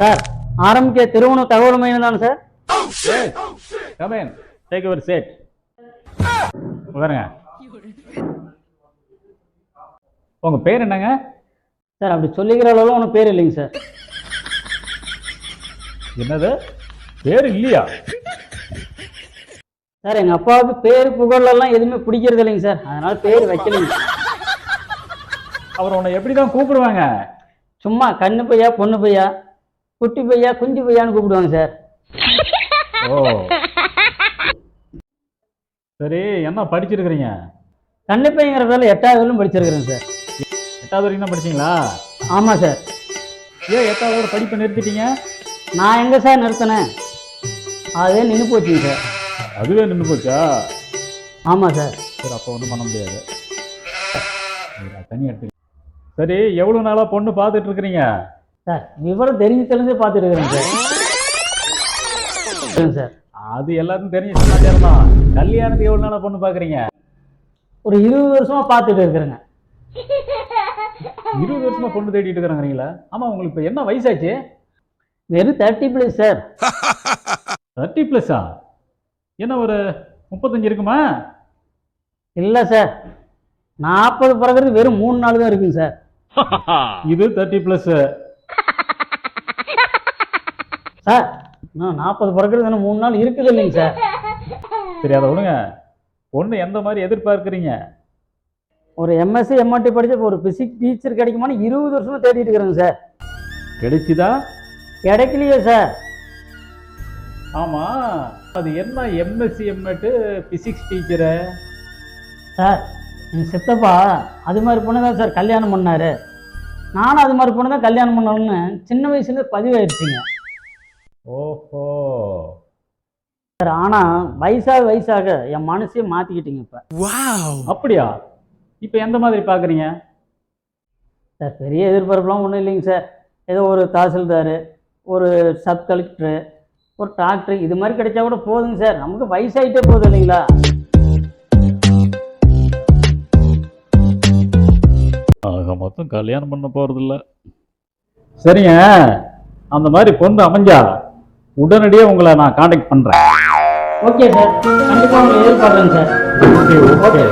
Sir ஆரம்பிக்க திருவண்ணூர் தகவல் மையம் தானே sir come on take your seat உட்காருங்க. உங்க பேர் என்னங்க? சார் அப்படி சொல்லிக்கிற அளவுல ஒன்றும் பேர் இல்லைங்க சார். என்னது? பேர் இல்லையா? சார் எங்கள் அப்பாவுக்கு பேர் புகழெல்லாம் எதுவுமே பிடிக்கிறது இல்லைங்க சார். அதனால பேர் வைக்கலைங்க. அவர் உன்னை எப்படி தான் கூப்பிடுவாங்க? சும்மா கண்ணு பையா பொண்ணு பையா? குட்டி பையா குஞ்சு பையான்னு கூப்பிடுவாங்க சார். ஓ. சரி என்ன படிச்சிருக்கிறீங்க? கண்ணு பையங்கிற பேரில் எட்டாவது வரையிலும் படிச்சிருக்கிறேன் சார். எட்டாவது வரைக்கும் தான் படிச்சீங்களா? ஆமாம் சார். ஏன் எட்டாவது படிப்பை நிறுத்திட்டீங்க? நான் எங்கே சார் நிறுத்தினேன்? அதே நின்று போச்சுங்க சார். அதுவே நின்று போச்சா? ஆமாம் சார். சரி அப்போ ஒன்றும் பண்ண முடியாது. தனி எடுத்து சரி எவ்வளோ நாளாக பொண்ணு பார்த்துட்டு இருக்கிறீங்க? சார் விவரம் தெரிஞ்சு தெரிஞ்சு பார்த்துட்டு இருக்கிறேன் சார். சார் அது எல்லாருக்கும் தெரிஞ்ச தான் கல்யாணத்துக்கு எவ்வளோ நாளாக பொண்ணு பார்க்குறீங்க ஒரு இருபது வருஷமா பார்த்துட்டு இருக்கிறேங்க இருபது வருஷமா பொண்ணு தேடிட்டு இருக்கிறாங்கிறீங்களா? ஆமாம் உங்களுக்கு இப்போ என்ன வயசாச்சு? வெறும் தேர்ட்டி பிளஸ் சார். தேர்ட்டி ப்ளஸ்ஸா என்ன ஒரு முப்பத்தஞ்சு இருக்குமா? இல்லை சார். நாற்பது பிறகுறது வெறும் மூணு நாள் தான் இருக்குங்க சார். இது தேர்ட்டி ப்ளஸ் சார் இன்னும் நாற்பது பிறகுறது இன்னும் மூணு நாள் இருக்குது இல்லைங்க சார். சரி அதை விடுங்க. பொண்ணு எந்த மாதிரி எதிர்பார்க்குறீங்க? ஒரு எம்எஸ்சி எம்ஆர்டி படிச்ச ஒரு பிசிக்ஸ் டீச்சர் கிடைக்குமான்னு இருபது வருஷமா தேடிட்டு இருக்கிறேங்க சார். கிடைச்சுதா? கிடைக்கலையே சார். ஆமாம் அது என்ன MSc MEd physics teacher sir எங்கள் சித்தப்பா அது மாதிரி பொண்ணு தான் சார் கல்யாணம் பண்ணாரு. நானும் அது மாதிரி பொண்ணு தான் கல்யாணம் பண்ணணும்னு சின்ன வயசுலேருந்து பதிவாயிருச்சுங்க. ஓஹோ. சார் ஆனால் வயசாக வயசாக என் மனசையே மாற்றிக்கிட்டீங்க இப்போ. அப்படியா? இப்போ எந்த மாதிரி பார்க்குறீங்க சார் பெரிய எதிர்பார்ப்புலாம் ஒன்றும் இல்லைங்க சார். ஏதோ ஒரு தாசில்தார் ஒரு சப் கலெக்டரு ஒரு டாக்டர் இது மாதிரி கிடைச்சா கூட போதுங்க சார். நமக்கு வயசாயிட்டே போதும் இல்லைங்களா? ஆக மொத்தம் கல்யாணம் பண்ண போகிறதில்ல சரிங்க. அந்த மாதிரி பொண்ணு அமைஞ்சா உடனடியே உங்களை நான் காண்டாக்ட் பண்ணுறேன் ஓகே சார் கண்டிப்பாக உங்களை எதிர்பார்க்குறேன் சார் ஓகே ஓகே